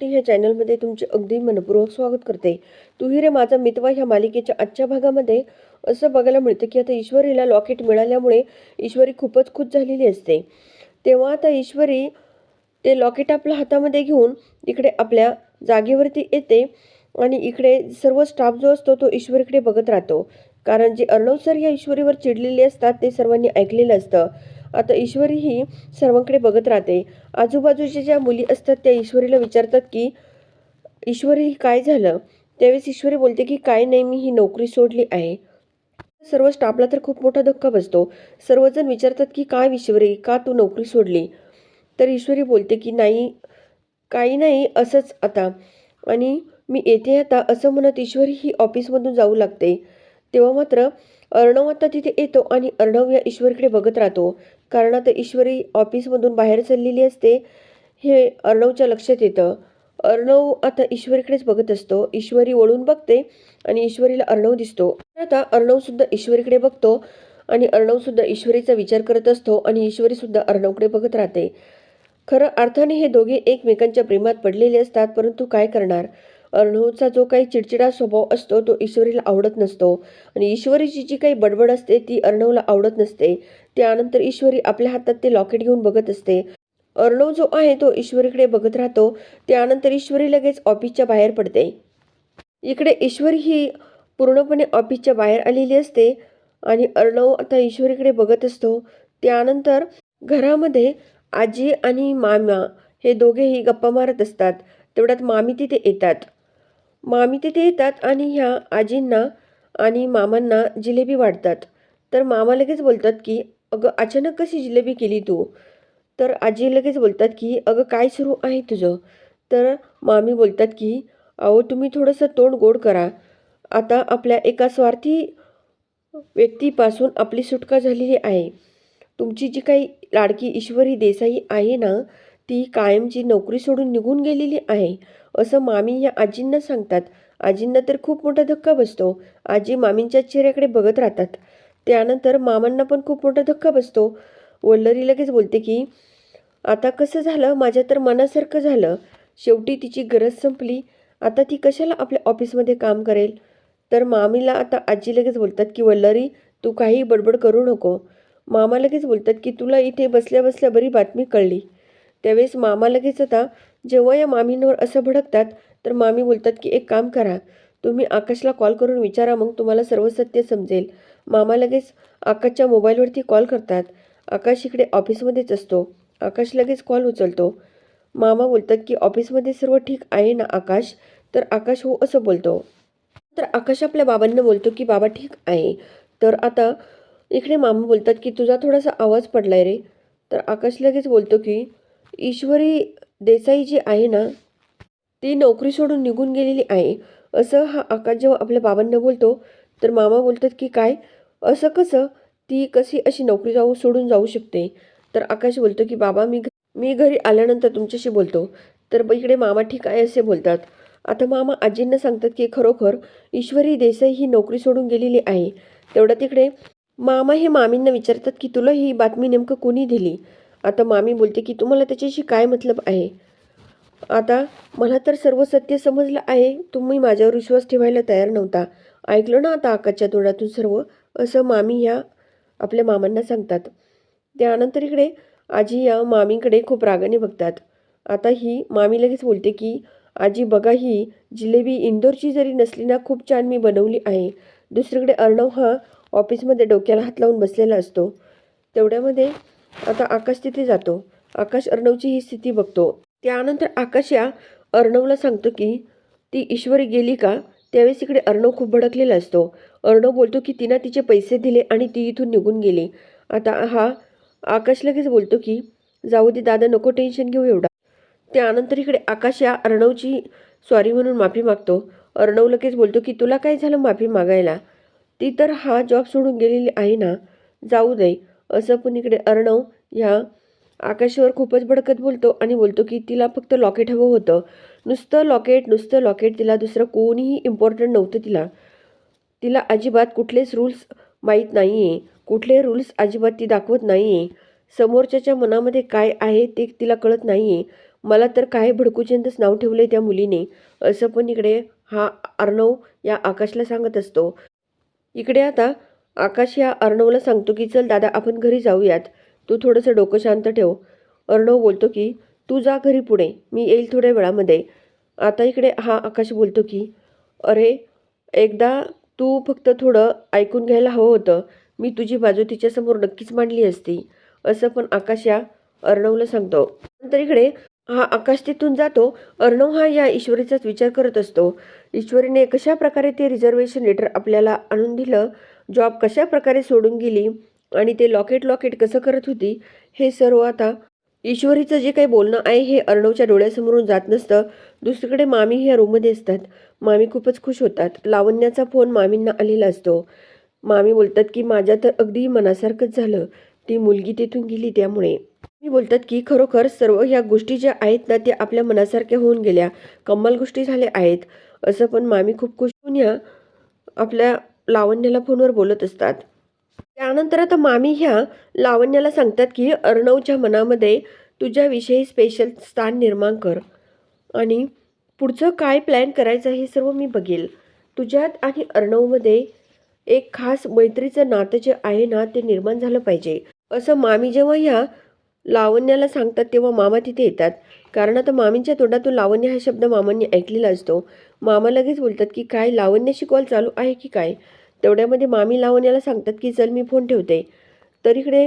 मराठी ह्या चॅनलमध्ये तुमचे अगदी मनपूर्वक स्वागत करते. तुही रे माझा मितवा ह्या मालिकेच्या आजच्या भागामध्ये असं बघायला मिळतं की आता ईश्वरीला लॉकेट मिळाल्यामुळे ईश्वरी खूपच खुश झालेली असते. तेव्हा आता ईश्वरी ते लॉकेट आपल्या हातामध्ये घेऊन इकडे आपल्या जागेवरती येते आणि इकडे सर्व स्टाफ जो असतो तो ईश्वरीकडे बघत राहतो. कारण जे अर्णव सर या ईश्वरीवर चिडलेले असतात ते सर्वांनी ऐकलेलं असतं. आता ईश्वरी ही सर्वांकडे बघत राहते. आजूबाजूच्या ज्या मुली असतात त्या ईश्वरीला विचारतात की ईश्वरी काय झालं? त्यावेळेस ईश्वरी बोलते की काय नाही मी ही नोकरी सोडली आहे. सर्व स्टाफला तर खूप मोठा धक्का बसतो. सर्वजण विचारतात की काय ईश्वरी का तू नोकरी सोडली? तर ईश्वरी बोलते की नाही काही नाही असंच आता. आणि मी येते आता. असं म्हणत ईश्वरी ही ऑफिसमधून जाऊ लागते. तेव्हा मात्र अर्णव आता तिथे येतो आणि अर्णव या ईश्वरीकडे बघत राहतो. कारण आता ईश्वरी ऑफिसमधून बाहेर चाललेली असते हे अर्णवच्या लक्षात येतं. अर्णव आता ईश्वरीकडेच बघत असतो. ईश्वरी वळून बघते आणि ईश्वरीला अर्णव दिसतो. आता अर्णवसुद्धा ईश्वरीकडे बघतो आणि अर्णवसुद्धा ईश्वरीचा विचार करत असतो आणि ईश्वरीसुद्धा अर्णवकडे बघत राहते. खरं अर्थाने हे दोघे एकमेकांच्या प्रेमात पडलेले असतात परंतु काय करणार? अर्णवचा जो काही चिडचिडा स्वभाव असतो तो ईश्वरीला आवडत नसतो. आणि ईश्वरीची जी काही बडबड असते ती अर्णवला आवडत नसते. त्यानंतर ईश्वरी आपल्या हातात ते लॉकेट घेऊन बघत असते. अर्णव जो आहे तो ईश्वरीकडे बघत राहतो. त्यानंतर ईश्वरी लगेच ऑफिसच्या बाहेर पडते. इकडे ईश्वरी ही पूर्णपणे ऑफिसच्या बाहेर आलेली असते आणि अर्णव आता ईश्वरीकडे बघत असतो. त्यानंतर घरामध्ये आजी आणि मामा हे दोघेही गप्पा मारत असतात. तेवढ्यात मामी तिथे येतात. मामी तिथे येतात आणि ह्या आजींना आणि मामांना जिलेबी वाढतात. तर मामा लगेच बोलतात की अगं अचानक कशी जिलेबी केली तू? तर आजी लगेच बोलतात की अगं काय सुरू आहे तुझं? तर मामी बोलतात की अहो तुम्ही थोडंसं तोंड गोड करा. आता आपल्या एका स्वार्थी व्यक्तीपासून आपली सुटका झालेली आहे. तुमची जी काही लाडकी ईश्वरी देसाई आहे ना ती कायमची नोकरी सोडून निघून गेलेली आहे. असं मामी या आजींना सांगतात. आजींना तर खूप मोठा धक्का बसतो. आजी मामींच्या चेहऱ्याकडे बघत राहतात. त्यानंतर मामांना पण खूप मोठा धक्का बसतो. वल्लरी लगेच बोलते की आता कसं झालं? माझ्या तर मनासारखं झालं. शेवटी तिची गरज संपली. आता ती कशाला आपल्या ऑफिसमध्ये काम करेल? तर मामीला आता आजी लगेच बोलतात की वल्लरी तू काही बडबड करू नको. मामा लगेच बोलतात की तुला इथे बसल्या बसल्या बरी बातमी कळली. त्यावेळेस मामा लगेच आता जेव्हा या मामींवर असं भडकतात तर मामी बोलतात की एक काम करा तुम्ही आकाशला कॉल करून विचारा मग तुम्हाला सर्व सत्य समजेल. मामा लगेच आकाशच्या मोबाईलवरती कॉल करतात. आकाश इकडे ऑफिसमध्येच असतो. आकाश लगेच कॉल उचलतो. मामा बोलतात की ऑफिसमध्ये सर्व ठीक आहे ना आकाश? तर आकाश हो असं बोलतो. तर आकाश आपल्या बाबांना बोलतो की बाबा ठीक आहे. तर आता इकडे मामा बोलतात की तुझा थोडासा आवाज पडलाय रे. तर आकाश लगेच बोलतो की ईश्वरी देसाई जी आहे ना ती नोकरी सोडून निघून गेलेली आहे. असं हा आकाश जेव्हा आपल्या बाबांना बोलतो तर मामा बोलतात की काय? असं कसं? ती कशी अशी नोकरी जाऊ सोडून जाऊ शकते? तर आकाश बोलतो की बाबा मी मी घरी आल्यानंतर तुमच्याशी बोलतो. तर ब- इकडे मामा ठीक आहे असे बोलतात. आता मामा आजींना सांगतात की खरोखर ईश्वरी देसाई ही नोकरी सोडून गेलेली आहे. तेवढं तिकडे मामा हे मामींना विचारतात की तुला ही बातमी नेमकं कोणी दिली? आता मामी बोलते की तुम्हाला त्याच्याशी काय मतलब आहे? आता मला तर सर्व सत्य समजलं आहे. तुम्ही माझ्यावर विश्वास ठेवायला तयार नव्हता. ऐकलं ना आता आकाशच्या तोंडातून सर्व? असं मामी ह्या आपल्या मामांना सांगतात. त्यानंतर इकडे आजी या मामीकडे खूप रागाने बघतात. आता ही मामी लगेच बोलते की आजी बघा ही जिलेबी इंदोरची जरी नसली ना खूप छान मी बनवली आहे. दुसरीकडे अर्णव हा ऑफिसमध्ये डोक्याला हात लावून बसलेला असतो. तेवढ्यामध्ये आता आकाश तिथे जातो. आकाश अर्णवची ही स्थिती बघतो. त्यानंतर आकाश या अर्णवला सांगतो की ती ईश्वरी गेली का? त्यावेळेस इकडे अर्णव खूप भडकलेला असतो. अर्णव बोलतो की तिनं तिचे पैसे दिले आणि ती इथून निघून गेली. आता हा आकाश लगेच बोलतो की जाऊ दे दादा नको टेन्शन घेऊ एवढा. त्यानंतर इकडे आकाश या अर्णवची सॉरी म्हणून माफी मागतो. अर्णव लगेच बोलतो की तुला काय झालं माफी मागायला? ती तर हा जॉब सोडून गेलेली आहे ना. जाऊ दे. असं पण इकडे अर्णव ह्या आकाशावर खूपच भडकत बोलतो आणि बोलतो की तिला फक्त लॉकेट हवं होतं. नुसतं लॉकेट नुसतं लॉकेट तिला दुसरं कोणीही इम्पॉर्टंट नव्हतं तिला. तिला अजिबात कुठलेच रूल्स माहीत नाही आहे कुठले रूल्स अजिबात ती दाखवत नाही आहे समोरच्याच्या मनामध्ये काय आहे ते तिला कळत नाही आहे मला तर काय भडकूचंदच नाव ठेवलंय त्या मुलीने. असं पण इकडे हा अर्णव या आकाशला सांगत असतो. इकडे आता आकाश या अर्णवला सांगतो की चल दादा आपण घरी जाऊयात. तू थोडंसं डोकं शांत ठेव. अर्णव बोलतो की तू जा घरी पुढे. मी येईल थोड्या वेळामध्ये. आता इकडे हा आकाश बोलतो की अरे एकदा तू फक्त थोडं ऐकून घ्यायला हवं होतं. मी तुझी बाजू तिच्यासमोर नक्कीच मांडली असती. असं पण आकाश या अर्णवला सांगतो. नंतर इकडे हा आकाश तिथून जातो. अर्णव हा या ईश्वरीचाच विचार करत असतो. ईश्वरीने कशा प्रकारे ते रिझर्वेशन लेटर आपल्याला आणून दिलं? जॉब कशा प्रकारे सोडून गेली आणि ते लॉकेट लॉकेट कसं करत होती हे सर्व आता ईश्वरीचं जे काही बोलणं आहे हे अर्णवच्या डोळ्यासमोरून जात नसतं. दुसरीकडे मामी ह्या रूममध्ये असतात. मामी खूपच खुश होतात. लावण्याचा फोन मामींना आलेला असतो. मामी बोलतात की माझ्या तर अगदी मनासारखंच झालं. ती मुलगी तिथून गेली त्यामुळे. मी बोलतात की खरोखर सर्व ह्या गोष्टी ज्या आहेत ना त्या आपल्या मनासारख्या होऊन गेल्या. कमाल गोष्टी झाल्या आहेत. असं पण मामी खूप खुश होऊन या आपल्या लावण्याला फोनवर बोलत असतात. त्यानंतर आता मामी ह्या लावण्याला सांगतात की अर्णवच्या मनामध्ये तुझ्याविषयी स्पेशल स्थान निर्माण कर आणि पुढचं काय प्लॅन करायचं हे सर्व मी बघेल. तुझ्यात आणि अर्णवमध्ये एक खास मैत्रीचं नातं जे आहे ना ते निर्माण झालं पाहिजे. असं मामी जेव्हा ह्या लावण्याला सांगतात तेव्हा मामा तिथे येतात. कारण आता मामींच्या तोंडातून लावण्य हा शब्द मामांनी ऐकलेला असतो. मामा लगेच बोलतात की काय लावण्य शिकवायला चालू आहे की काय? तेवढ्यामध्ये मामी लावण्याला सांगतात की चल मी फोन ठेवते. तर इकडे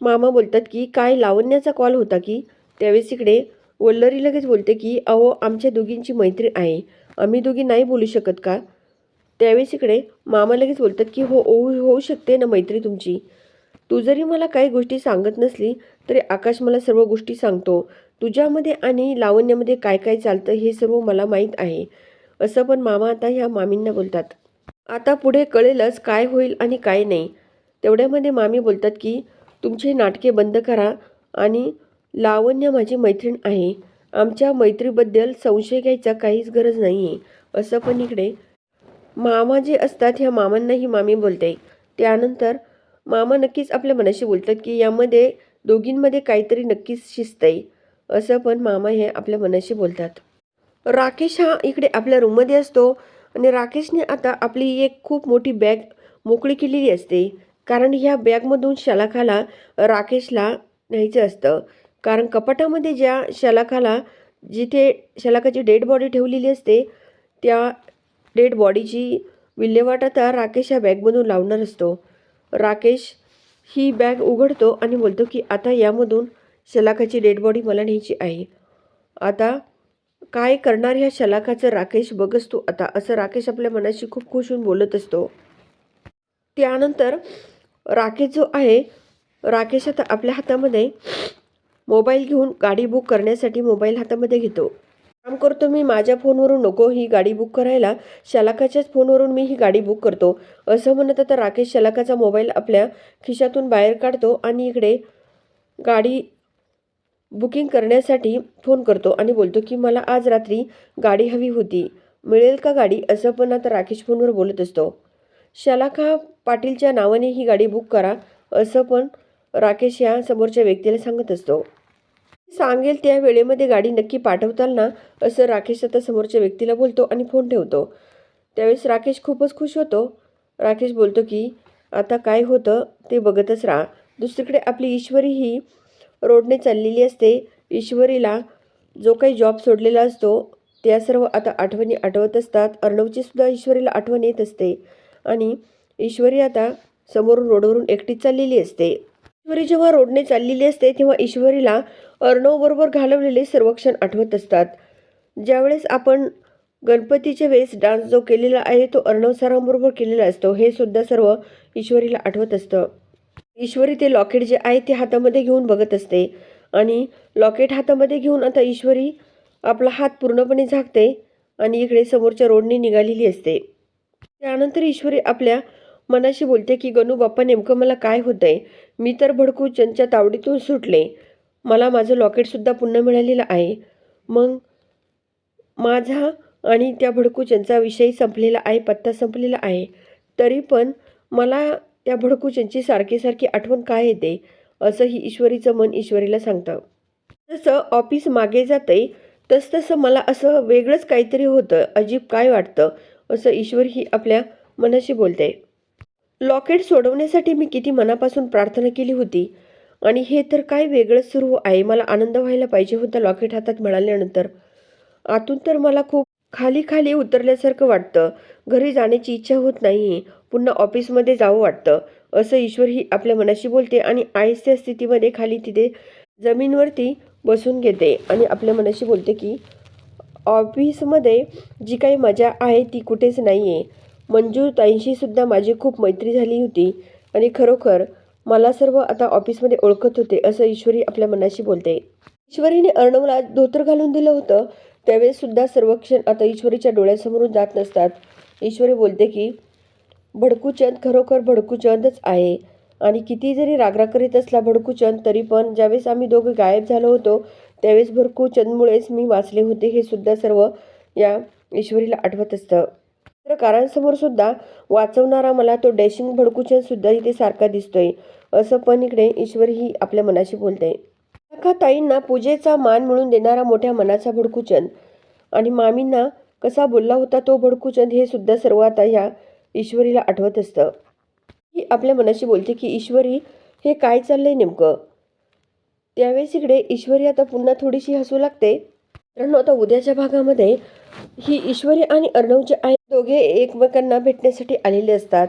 मामा बोलतात की काय लावण्याचा कॉल होता की? त्यावेळेस इकडे वल्लरी लगेच बोलते की अहो आमच्या दोघींची मैत्री आहे. आम्ही दोघी नाही बोलू शकत का? त्यावेळेस इकडे मामा लगेच बोलतात की हो होऊ होऊ शकते ना मैत्री तुमची. तू जरी मला काही गोष्टी सांगत नसली तरी आकाश मला सर्व गोष्टी सांगतो. तुझ्यामध्ये आणि लावण्यामध्ये काय काय चालतं हे सर्व मला माहीत आहे. असं पण मामा आता ह्या मामींना बोलतात. आता पुढे कळेलच काय होईल आणि काय नाही. तेवढ्यामध्ये मामी बोलतात की तुमचे नाटके बंद करा आणि लावण्य माझी मैत्रीण आहे. आमच्या मैत्रीबद्दल संशय घ्यायचा काहीच गरज नाही आहे असं पण इकडे मामा जे असतात ह्या मामांनाही मामी बोलते. त्यानंतर मामा नक्कीच आपल्या मनाशी बोलतात की यामध्ये दोघींमध्ये काहीतरी नक्कीच शिस्त आहे असं पण मामा हे आपल्या मनाशी बोलतात. राकेश हा इकडे आपल्या रूममध्ये असतो. आणि राकेशने आता आपली एक खूप मोठी बॅग मोकळी केलेली असते. कारण ह्या बॅगमधून शलाखाला राकेशला न्यायचं असतं. कारण कपाटामध्ये ज्या शलाखाला जिथे शलाखाची डेड बॉडी ठेवलेली असते त्या डेड बॉडीची विल्हेवाट आता राकेश ह्या बॅगमधून लावणार असतो. राकेश ही बॅग उघडतो आणि बोलतो की आता यामधून शलाखाची डेड बॉडी मला न्यायची आहे. आता काय करणार ह्या शलाखाचं राकेश? बघच तू आता. असं राकेश आपल्या मनाशी खूप खुश होऊन बोलत असतो. त्यानंतर राकेश जो आहे राकेश आता आपल्या हातामध्ये मोबाईल घेऊन गाडी बुक करण्यासाठी मोबाईल हातामध्ये घेतो. काम करतो मी माझ्या फोनवरून नको ही गाडी बुक करायला. शलाकाच्याच फोनवरून मी ही गाडी बुक करतो. असं म्हणत आता राकेश शलाकाचा मोबाईल आपल्या खिशातून बाहेर काढतो आणि इकडे गाडी बुकिंग करण्यासाठी फोन करतो आणि बोलतो की मला आज रात्री गाडी हवी होती. मिळेल का गाडी? असं पण आता राकेश फोनवर बोलत असतो. शलाखा पाटीलच्या नावाने ही गाडी बुक करा असं पण राकेश या समोरच्या व्यक्तीला सांगत असतो. सांगेल त्या वेळेमध्ये गाडी नक्की पाठवताल ना असं राकेश आता समोरच्या व्यक्तीला बोलतो आणि फोन ठेवतो. त्यावेळेस राकेश खूपच खुश होतो. राकेश बोलतो की आता काय होतं ते बघतच राहा. दुसरीकडे आपली ईश्वरी ही रोडने चाललेली असते. ईश्वरीला जो काही जॉब सोडलेला असतो त्या सर्व आता आठवणी आठवत असतात. अर्णवची सुद्धा ईश्वरीला आठवण येत असते. आणि ईश्वरी आता समोरून रोडवरून एकटीच चाललेली असते. ईश्वरी जेव्हा रोडने चाललेली असते तेव्हा ईश्वरीला अर्णवबरोबर घालवलेले सर्व क्षण आठवत असतात. ज्यावेळेस आपण गणपतीच्या वेळेस डान्स जो केलेला आहे तो अर्णव सरांबरोबर केलेला असतो. हे सुद्धा सर्व ईश्वरीला आठवत असतं. ईश्वरी ते लॉकेट जे आहे ते हातामध्ये घेऊन बघत असते. आणि लॉकेट हातामध्ये घेऊन आता ईश्वरी आपला हात पूर्णपणे झाकते आणि इकडे समोरच्या रोडने निघालेली असते. त्यानंतर ईश्वरी आपल्या मनाशी बोलते की गणू बाप्पा नेमकं मला काय होतंय? मी तर भडकू जनच्या तावडीतून सुटले. मला माझं लॉकेटसुद्धा पुन्हा मिळालेलं आहे. मग माझा आणि त्या भडकूचंचा विषय संपलेला आहे पत्ता संपलेला आहे. तरी पण मला त्या भडकूचंची सारखी सारखी आठवण काय येते असंही ईश्वरीचं मन ईश्वरीला सांगतं. जसं ऑफिस मागे जातंय तसतसं मला असं वेगळंच काहीतरी होतं अजीब काय वाटतं असं ईश्वर ही आपल्या मनाशी बोलते. लॉकेट सोडवण्यासाठी मी किती मनापासून प्रार्थना केली होती आणि हे तर काय वेगळंच सुरू आहे मला आनंद व्हायला पाहिजे होता लॉकेट हातात मिळाल्यानंतर. आतून तर मला खूप खाली खाली उतरल्यासारखं वाटतं घरी जाण्याची इच्छा होत नाही पुन्हा ऑफिसमध्ये जावं वाटतं. असं ईश्वर ही आपल्या मनाशी बोलते आणि आईच्या स्थितीमध्ये खाली तिथे जमीनवरती बसून घेते आणि आपल्या मनाशी बोलते की ऑफिसमध्ये जी काही मजा आहे ती कुठेच नाही आहे मंजू ताईंशीसुद्धा माझी खूप मैत्री झाली होती आणि खरोखर मला सर्व आता ऑफिसमध्ये ओळखत होते असं ईश्वरी आपल्या मनाशी बोलते. ईश्वरीने अर्णवला धोतर घालून दिलं होतं. त्यावेळेसुद्धा सर्व क्षण आता ईश्वरीच्या डोळ्यासमोरून जात नसतात. ईश्वरी बोलते की भडकूचंद खरोखर भडकूचंदच आहे. आणि किती जरी रागरा करीत असला भडकूचंद तरी पण ज्यावेळेस आम्ही दोघं गायब झालो होतो त्यावेळेस भडकूचंदमुळेच मी वाचले होते हे सुद्धा सर्व या ईश्वरीला आठवत असतं. चित्रकारांसमोर सुद्धा वाचवणारा मला तो डॅशिंग भडकूचंद सुद्धा इथे सारखा दिसतोय. असं पण इकडे ईश्वरी ही आपल्या मनाशी बोलते. काका ताईंना पूजेचा मान मिळून देणारा मोठ्या मनाचा भडकूचंद. आणि मामींना कसा बोलला होता तो भडकूचंद हे सुद्धा सर्व आता ह्या ईश्वरीला आठवत असतं. ही आपल्या मनाशी बोलते की ईश्वरी हे काय चाललंय नेमकं? त्यावेळेस इकडे ईश्वरी आता पुन्हा थोडीशी हसू लागते. कारण आता उद्याच्या भागामध्ये ही ईश्वरी आणि अर्णव जे आहे दोघे एकमेकांना भेटण्यासाठी आलेले असतात.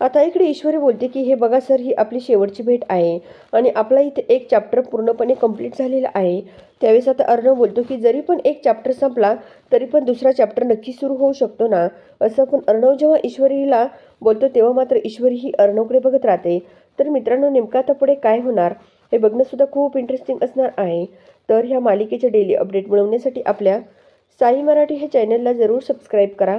आता इकडे ईश्वरी बोलते की हे बघा सर ही आपली शेवटची भेट आहे आणि आपला इथे एक चॅप्टर पूर्णपणे कंप्लीट झालेला आहे. त्यावेळेस आता अर्णव बोलतो की जरी पण एक चॅप्टर संपला तरी पण दुसरा चॅप्टर नक्की सुरू होऊ शकतो ना? असं पण अर्णव जेव्हा ईश्वरीला बोलतो तेव्हा मात्र ईश्वरी ही अर्णवकडे बघत राहते. तर मित्रांनो नेमका आता पुढे काय होणार हे बघणंसुद्धा खूप इंटरेस्टिंग असणार आहे. तर ह्या मालिकेचे डेली अपडेट मिळवण्यासाठी आपल्या साई मराठी ह्या चॅनलला जरूर सबस्क्राईब करा.